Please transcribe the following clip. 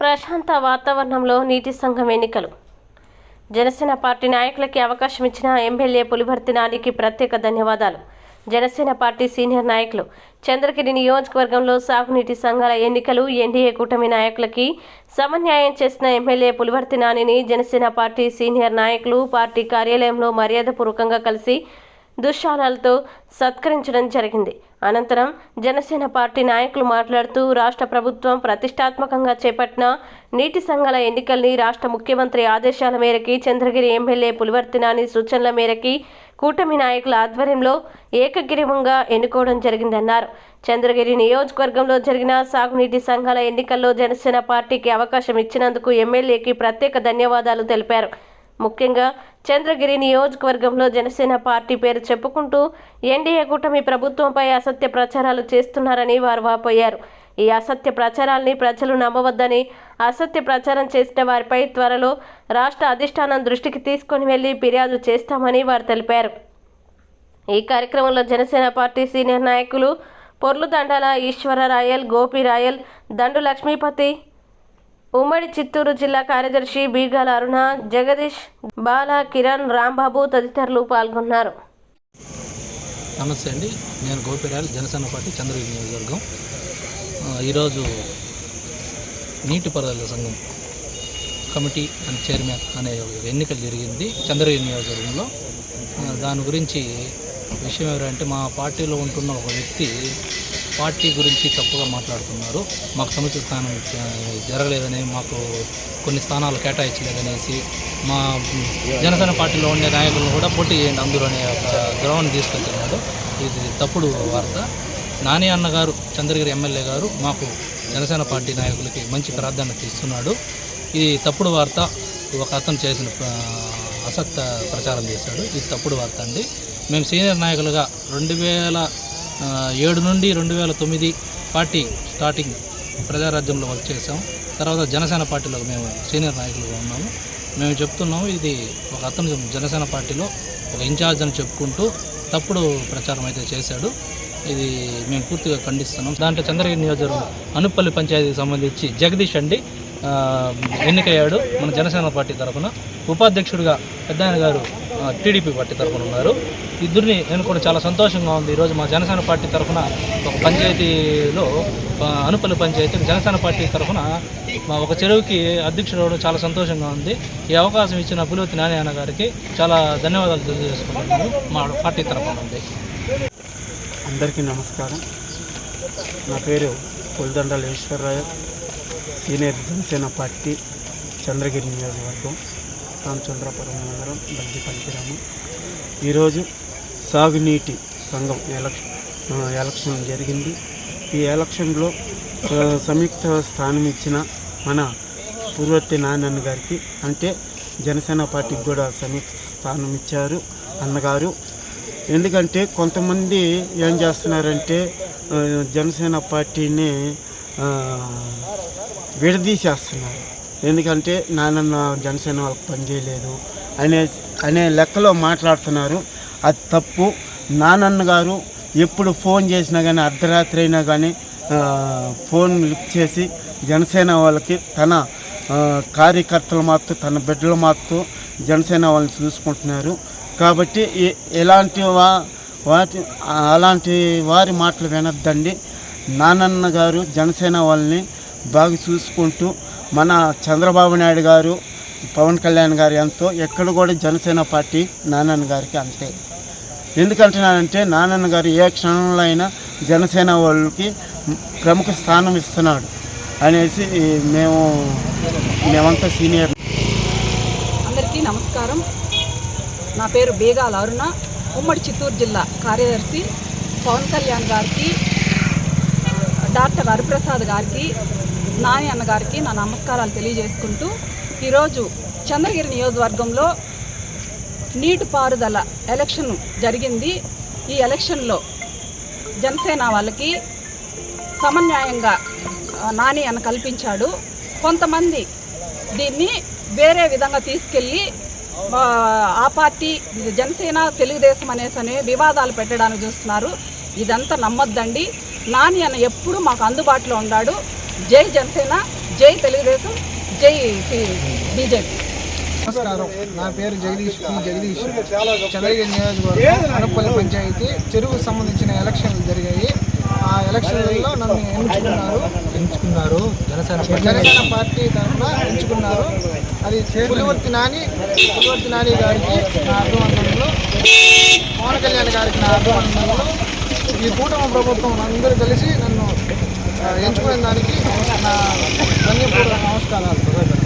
ప్రశాంత వాతావరణంలో నీటి సంఘం ఎన్నికలు. జనసేన పార్టీ నాయకులకి అవకాశం ఇచ్చిన ఎమ్మెల్యే పులిభర్తి నానికి ప్రత్యేక ధన్యవాదాలు. జనసేన పార్టీ సీనియర్ నాయకులు చంద్రగిరి నియోజకవర్గంలో సాగునీటి సంఘాల ఎన్నికలు ఎన్డీఏ కూటమి నాయకులకి సమన్యాయం చేసిన ఎమ్మెల్యే పులివర్తి నానిని జనసేన పార్టీ సీనియర్ నాయకులు పార్టీ కార్యాలయంలో మర్యాదపూర్వకంగా కలిసి దుశ్శాలతో సత్కరించడం జరిగింది. అనంతరం జనసేన పార్టీ నాయకులు మాట్లాడుతూ రాష్ట్ర ప్రభుత్వం ప్రతిష్టాత్మకంగా చేపట్టిన నీటి సంఘాల ఎన్నికల్ని రాష్ట్ర ముఖ్యమంత్రి ఆదేశాల మేరకి చంద్రగిరి ఎమ్మెల్యే పులివర్తినాని సూచనల మేరకి కూటమి నాయకుల ఆధ్వర్యంలో ఏకగ్రీవంగా ఎన్నుకోవడం జరిగిందన్నారు. చంద్రగిరి నియోజకవర్గంలో జరిగిన సాగునీటి సంఘాల ఎన్నికల్లో జనసేన పార్టీకి అవకాశం ఇచ్చినందుకు ఎమ్మెల్యేకి ప్రత్యేక ధన్యవాదాలు తెలిపారు. ముఖ్యంగా చంద్రగిరి నియోజకవర్గంలో జనసేన పార్టీ పేరు చెప్పుకుంటూ ఎన్డీఏ కూటమి ప్రభుత్వంపై అసత్య ప్రచారాలు చేస్తున్నారని వారు వాపోయారు. ఈ అసత్య ప్రచారాల్ని ప్రజలు నమ్మవద్దని అసత్య ప్రచారం చేసిన వారిపై త్వరలో రాష్ట్ర అధిష్టానం దృష్టికి తీసుకొని వెళ్ళి ఫిర్యాదు చేస్తామని వారు తెలిపారు. ఈ కార్యక్రమంలో జనసేన పార్టీ సీనియర్ నాయకులు పొర్లు దండాల ఈశ్వర రాయల్ గోపి రాయల్ దండు లక్ష్మీపతి ఉమ్మడి చిత్తూరు జిల్లా కార్యదర్శి బీగాల అరుణ జగదీష్ బాల కిరణ్ రాంబాబు తదితరులు పాల్గొన్నారు. నమస్తే అండి. నేను గోపిరాల్ జనసేన పార్టీ చంద్రగిరి నియోజకవర్గం. ఈరోజు ఈరోజు నీటిపారుదల సంఘం కమిటీ అండ్ చైర్మన్ అనే ఒక ఎన్నికలు జరిగింది చంద్రగిరి నియోజకవర్గంలో. దాని గురించి విషయం ఎవరంటే మా పార్టీలో ఉంటున్న ఒక వ్యక్తి పార్టీ గురించి తప్పుగా మాట్లాడుతున్నారు. మాకు సముచిత స్థానం జరగలేదని మాకు కొన్ని స్థానాలు కేటాయించలేదనేసి మా జనసేన పార్టీలో ఉండే నాయకులను కూడా పోటీ చేయండి అందరూ అనే ఒక గ్రౌండ్ తీసుకొచ్చినాడు ఇది తప్పుడు వార్త. నాని అన్నగారు చంద్రగిరి ఎమ్మెల్యే గారు మాకు జనసేన పార్టీ నాయకులకి మంచి ప్రాధాన్యత ఇస్తున్నాడు. ఇది తప్పుడు వార్త. ఒక అతను చేసిన అసత్య ప్రచారం చేశాడు. ఇది తప్పుడు వార్త అండి. మేము సీనియర్ నాయకులుగా రెండు వేల ఏడు నుండి రెండు వేల తొమ్మిది పార్టీ స్టార్టింగ్ ప్రజారాజ్యంలో వర్క్ చేసాం తర్వాత జనసేన పార్టీలో మేము సీనియర్ నాయకులుగా ఉన్నాము. మేము చెప్తున్నాము ఇది ఒక అతను జనసేన పార్టీలో ఒక ఇన్ఛార్జ్ అని చెప్పుకుంటూ తప్పుడు ప్రచారం అయితే చేశాడు. ఇది మేము పూర్తిగా ఖండిస్తున్నాం. దాంట్లో చంద్రగిరి నియోజకవర్గం అనుపల్లి పంచాయతీకి సంబంధించి జగదీష్ అండి ఎన్నికయ్యాడు మన జనసేన పార్టీ తరఫున. ఉపాధ్యక్షుడిగా పెద్దాయన గారు టీడీపీ పార్టీ తరఫున ఉన్నారు. ఇద్దరిని నేను కూడా చాలా సంతోషంగా ఉంది. ఈరోజు మా జనసేన పార్టీ తరఫున ఒక పంచాయతీలో అనుపల్లి పంచాయతీ జనసేన పార్టీ తరఫున మా ఒక చెరువుకి అధ్యక్షుడు అవడం చాలా సంతోషంగా ఉంది. ఈ అవకాశం ఇచ్చిన పులివతి నారాయణ గారికి చాలా ధన్యవాదాలు తెలియజేసుకుంటున్నాను. మా పార్టీ తరఫున ఉంది. అందరికీ నమస్కారం. నా పేరు పులిదండల ఈశ్వరరావు సీనియర్ జనసేన పార్టీ చంద్రగిరి నియోజకవర్గం. రామచంద్రాపురం మండలం బందిపల్లి పనికిరాము. ఈరోజు సాగునీటి సంఘం ఎలక్షన్ ఎలక్షన్ జరిగింది. ఈ ఎలక్షన్లో సంయుక్త స్థానం ఇచ్చిన మన పూర్వతి నాయనన్న గారికి అంటే జనసేన పార్టీకి కూడా సంయుక్త స్థానం ఇచ్చారు అన్నగారు. ఎందుకంటే కొంతమంది ఏం చేస్తున్నారంటే జనసేన పార్టీని విడదీసేస్తున్నారు. ఎందుకంటే నాన్న జనసేన వాళ్ళకి పనిచేయలేదు అనే అనే లెక్కలో మాట్లాడుతున్నారు. అది తప్పు. నానన్న గారు ఎప్పుడు ఫోన్ చేసినా కానీ అర్ధరాత్రి అయినా కానీ ఫోన్ లిఫ్ట్ చేసి జనసేన వాళ్ళకి తన కార్యకర్తల కార్యకర్తలు మాత్రం తన బిడ్డలు మాత్రం జనసేన వాళ్ళని చూసుకుంటున్నారు. కాబట్టి ఎలాంటి వా వాటి అలాంటి వారి మాటలు వినొద్దండి. నానన్న గారు జనసేన వాళ్ళని బాగా చూసుకుంటూ మన చంద్రబాబు నాయుడు గారు పవన్ కళ్యాణ్ గారు ఎంతో ఎక్కడ కూడా జనసేన పార్టీ నానన్న గారికి అంతే. ఎందుకంటున్నానంటే నానన్న గారు ఏ క్షణంలో అయినా జనసేన వాళ్ళకి ప్రముఖ స్థానం ఇస్తున్నాడు అనేసి మేము మేమంతా సీనియర్. అందరికీ నమస్కారం. నా పేరు బేగాల అరుణ ఉమ్మడి చిత్తూరు జిల్లా కార్యదర్శి పవన్ కళ్యాణ్ గారికి డాక్టర్ హరిప్రసాద్ గారికి నాని అన్న గారికి నా నమస్కారాలు తెలియజేసుకుంటూ ఈరోజు చంద్రగిరి నియోజకవర్గంలో నీటిపారుదల ఎలక్షన్ జరిగింది. ఈ ఎలక్షన్లో జనసేన వాళ్ళకి సమన్యాయంగా నాని అన్న కల్పించాడు. కొంతమంది దీన్ని వేరే విధంగా తీసుకెళ్ళి ఆ, ఆ పార్టీ జనసేన తెలుగుదేశం అనేసి అనే వివాదాలు పెట్టడానికి చూస్తున్నారు. ఇదంతా నమ్మొద్దండి. నాని అన్న ఎప్పుడు మాకు అందుబాటులో ఉన్నాడు జై జనసేన జై తెలుగుదేశం జై బీజేపీ. నమస్కారం. నా పేరు జగదీష్ పి. జగదీష్. చంద్రగిరి నియోజకవర్గం అనపల్లి పంచాయతీ. చెరువుకు సంబంధించిన ఎలక్షన్లు జరిగాయి. ఆ ఎలక్షన్లలో నన్ను ఎంచుకున్నారు. ఎంచుకున్నారు. జనసేన జనసేన పార్టీ. తరఫున ఎంచుకున్నారు. అది పులివర్తి నాని పులివర్తి నాని గారికి నా అభివందనలు పవన్ కళ్యాణ్ గారికి నా అభివందనలు ఈ కూటమి ప్రభుత్వం అందరూ కలిసి నన్ను ఎంచుకునే దానికి నా ధన్యపూర్వక నమస్కారాలు.